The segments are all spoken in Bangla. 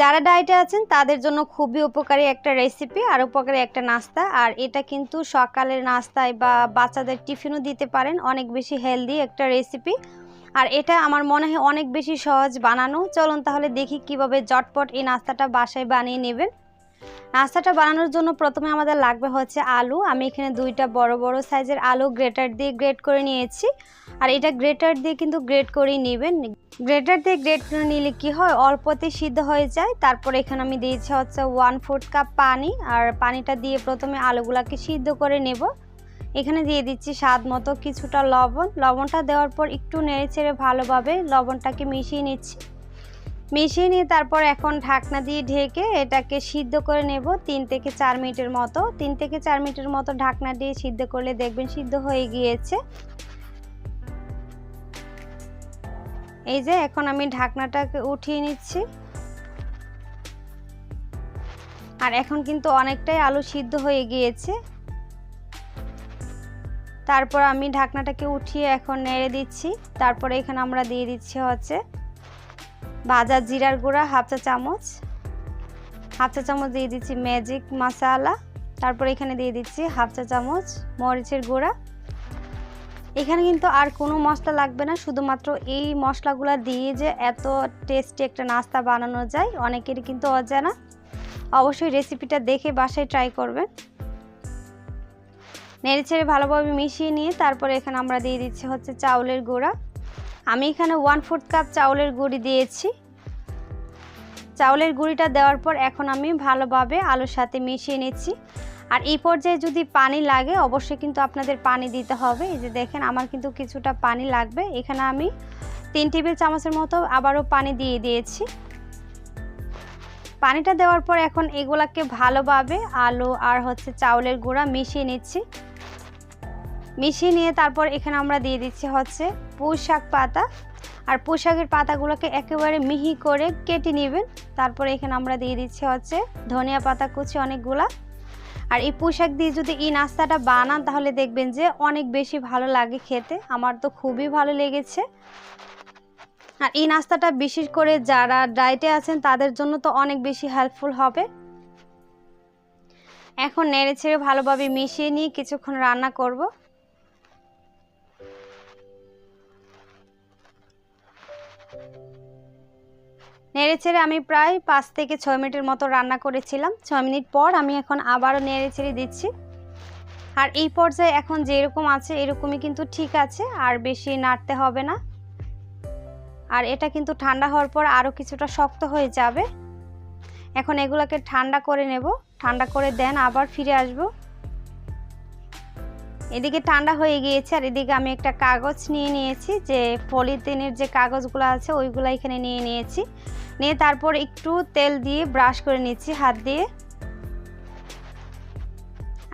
যারা ডায়েটে আছেন, তাদের জন্য খুবই উপকারী একটা রেসিপি আর উপকারী একটা নাস্তা। আর এটা কিন্তু সকালের নাস্তায় বা বাচ্চাদের টিফিনও দিতে পারেন, অনেক বেশি হেলদি একটা রেসিপি আর এটা আমার মনে হয় অনেক বেশি সহজ বানানো। চলুন তাহলে দেখি কীভাবে জটপট এই নাস্তাটা বাসায় বানিয়ে নেবেন। নাস্তাটা বানানোর জন্য প্রথমে আমাদের লাগবে হচ্ছে আলু। আমি এখানে দুইটা বড় বড় সাইজের আলু গ্রেটার দিয়ে গ্রেট করে নিয়েছি। আর এটা গ্রেটার দিয়ে কিন্তু গ্রেট করেই নেবেন। গ্রেটার দিয়ে গ্রেট করে নিলে কি হয়? অল্পতে সিদ্ধ হয়ে যায়। তারপর এখানে আমি দিয়েছি হচ্ছে ওয়ান ফোর্থ কাপ পানি। আর পানিটা দিয়ে প্রথমে আলুগুলাকে সিদ্ধ করে নেব। এখানে দিয়ে দিচ্ছি স্বাদ মতো কিছুটা লবণ। লবণটা দেওয়ার পর একটু নেড়ে ছেড়ে ভালোভাবে লবণটাকে মিশিয়ে নিচ্ছি। মিশিয়ে নিয়ে তারপর এখন ঢাকনা দিয়ে ঢেকে এটাকে সিদ্ধ করে নেব তিন থেকে চার মিনিটের মতো। তিন থেকে চার মিনিটের মতো ঢাকনা দিয়ে সিদ্ধ করলে দেখবেন সিদ্ধ হয়ে গিয়েছে। এই যে এখন আমি ঢাকনাটাকে উঠিয়ে নিচ্ছি। আর এখন কিন্তু অনেকটাই আলু সিদ্ধ হয়ে গিয়েছে। তারপর আমি ঢাকনাটাকে উঠিয়ে এখন নেড়ে দিচ্ছি। তারপরে এখানে আমরা দিয়ে দিচ্ছি হচ্ছে ভাজা জিরার গুঁড়া, হাফ চা চামচ। হাফ চা চামচ দিয়ে দিচ্ছি ম্যাজিক মশালা তারপর এখানে দিয়ে দিচ্ছি হাফ চা চামচ মরিচের গুঁড়া। এখানে কিন্তু আর কোনো মশলা লাগবে না, শুধুমাত্র এই মশলাগুলো দিয়ে যে এত টেস্টি একটা নাস্তা বানানো যায়, অনেকেরই কিন্তু অজানা। অবশ্যই রেসিপিটা দেখে বাসায় ট্রাই করবেন। নেড়ে ছেড়ে ভালোভাবে মিশিয়ে নিয়ে তারপরে এখানে আমরা দিয়ে দিচ্ছি হচ্ছে চাউলের গুঁড়া। আমি এখানে ওয়ান ফোর্থ কাপ চাউলের গুঁড়ি দিয়েছি। চাউলের গুঁড়িটা দেওয়ার পর এখন আমি ভালোভাবে আলুর সাথে মিশিয়ে নিচ্ছি। আর এই পর্যায়ে যদি পানি লাগে, অবশ্যই কিন্তু আপনাদের পানি দিতে হবে। এই যে দেখেন, আমার কিন্তু কিছুটা পানি লাগবে। এখানে আমি তিন টেবিল চামচের মতো আবারও পানি দিয়ে দিয়েছি। পানিটা দেওয়ার পর এখন এগুলাকে ভালোভাবে আলু আর হচ্ছে চাউলের গুঁড়া মিশিয়ে নিচ্ছি। মিশিয়ে নিয়ে তারপর এখানে আমরা দিয়ে দিচ্ছি হচ্ছে পুঁই শাক পাতা। আর পুঁই শাকের পাতাগুলোকে একেবারে মিহি করে কেটে নেবেন। তারপরে এখানে আমরা দিয়ে দিচ্ছি হচ্ছে ধনিয়া পাতা কুচি অনেকগুলা। আর এই পুঁই শাক দিয়ে যদি এই নাস্তাটা বানান, তাহলে দেখবেন যে অনেক বেশি ভালো লাগে খেতে। আমার তো খুবই ভালো লেগেছে। আর এই নাস্তাটা বিশেষ করে যারা ডায়েটে আছেন, তাদের জন্য তো অনেক বেশি হেল্পফুল হবে। এখন নেড়ে ছেড়ে ভালোভাবে মিশিয়ে নিয়ে কিছুক্ষণ রান্না করব। নেড়ে ছেড়ে আমি প্রায় পাঁচ থেকে ছয় মিনিটের মতো রান্না করেছিলাম। ছয় মিনিট পর আমি এখন আবারও নেড়ে ছেড়ে দিচ্ছি। আর এই পর্যায়ে এখন যেরকম আছে এরকমই কিন্তু ঠিক আছে, আর বেশি নাড়তে হবে না। আর এটা কিন্তু ঠান্ডা হওয়ার পর আরও কিছুটা শক্ত হয়ে যাবে। এখন এগুলোকে ঠান্ডা করে নেব। ঠান্ডা করে দেন আবার ফিরে আসব। এদিকে ঠান্ডা হয়ে গিয়েছে, আর এদিকে আমি একটা কাগজ নিয়ে নিয়েছি, যে পলিথিনের যে কাগজগুলো আছে ওইগুলো এখানে নিয়ে নিয়েছি। নিয়ে তারপর একটু তেল দিয়ে ব্রাশ করে নিচ্ছি, হাত দিয়ে।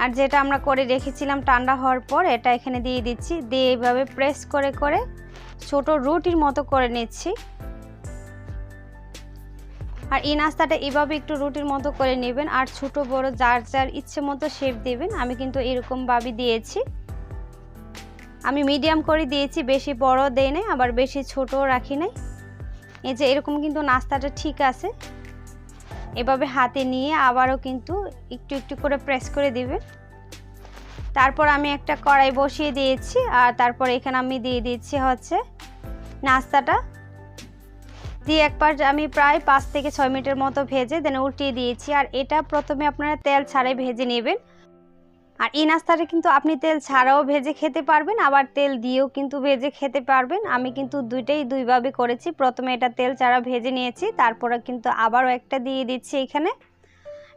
আর যেটা আমরা করে রেখেছিলাম ঠান্ডা হওয়ার পর, এটা এখানে দিয়ে দিচ্ছি। দিয়ে এইভাবে প্রেস করে করে ছোট রুটির মতো করে নিচ্ছি। আর এই নাস্তাটা এভাবে একটু রুটির মতো করে নেবেন, আর ছোট বড় যার যার ইচ্ছে মতো শেপ দেবেন, আমি কিন্তু এরকমভাবে দিয়েছি। আমি মিডিয়াম করে দিয়েছি, বেশি বড় দেই নাই, আবার বেশি ছোট রাখি নাই। এই যে এরকম কিন্তু নাস্তাটা ঠিক আছে। এভাবে হাতে নিয়ে আবারও কিন্তু একটু একটু করে প্রেস করে দিবেন তারপর আমি একটা কড়াই বসিয়ে দিয়েছি আর তারপর এখানে আমি দিয়ে দিচ্ছি হচ্ছে নাস্তাটা। দিয়ে একবার আমি প্রায় পাঁচ থেকে ছয় মিনিটের মতো ভেজে দেন উল্টিয়ে দিয়েছি। আর এটা প্রথমে আপনারা তেল ছাড়াই ভেজে নেবেন। আর এই নাস্তাটা কিন্তু আপনি তেল ছাড়াও ভেজে খেতে পারবেন, আবার তেল দিয়েও কিন্তু ভেজে খেতে পারবেন। আমি কিন্তু দুইটাই দুইভাবে করেছি। প্রথমে এটা তেল ছাড়া ভেজে নিয়েছি, তারপরে কিন্তু আবারও একটা দিয়ে দিচ্ছি এখানে।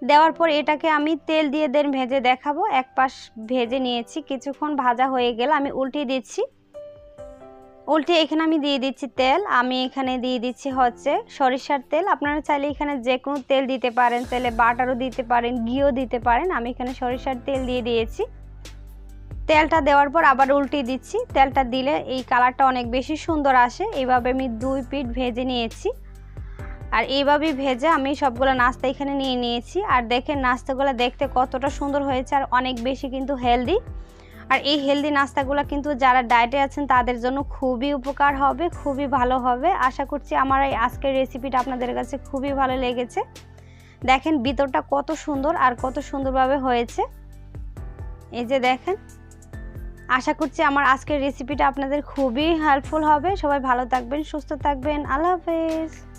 দেওয়ার পর এটাকে আমি তেল দিয়ে দেন ভেজে দেখাবো। এক পাশ ভেজে নিয়েছি, কিছুক্ষণ ভাজা হয়ে গেলে আমি উল্টিয়ে দিচ্ছি। উল্টে এখানে আমি দিয়ে দিচ্ছি তেল। আমি এখানে দিয়ে দিচ্ছি হচ্ছে সরিষার তেল। আপনারা চাইলে এখানে যে কোনো তেল দিতে পারেন তেলে বাটারও দিতে পারেন, ঘিও দিতে পারেন। আমি এখানে সরিষার তেল দিয়ে দিয়েছি। তেলটা দেওয়ার পর আবার উল্টিয়ে দিচ্ছি। তেলটা দিলে এই কালারটা অনেক বেশি সুন্দর আসে। এইভাবে আমি দুই পিঠ ভেজে নিয়েছি। আর এইভাবেই ভেজে আমি সবগুলো নাস্তা এখানে নিয়ে নিয়েছি। আর দেখেন নাস্তাগুলো দেখতে কতটা সুন্দর হয়েছে। আর অনেক বেশি কিন্তু হেলদি আর এই হেলদি নাস্তাগুলো কিন্তু যারা ডায়েটে আছেন, তাদের জন্য খুবই উপকার হবে, খুবই ভালো হবে। আশা করছি আমার এই আজকের রেসিপিটা আপনাদের কাছে খুবই ভালো লেগেছে। দেখেন ভিতরটা কত সুন্দর আর কত সুন্দরভাবে হয়েছে। এই যে দেখেন, আশা করছি আমার আজকের রেসিপিটা আপনাদের খুবই হেল্পফুল হবে। সবাই ভালো থাকবেন, সুস্থ থাকবেন। আল্লাহ হাফেজ।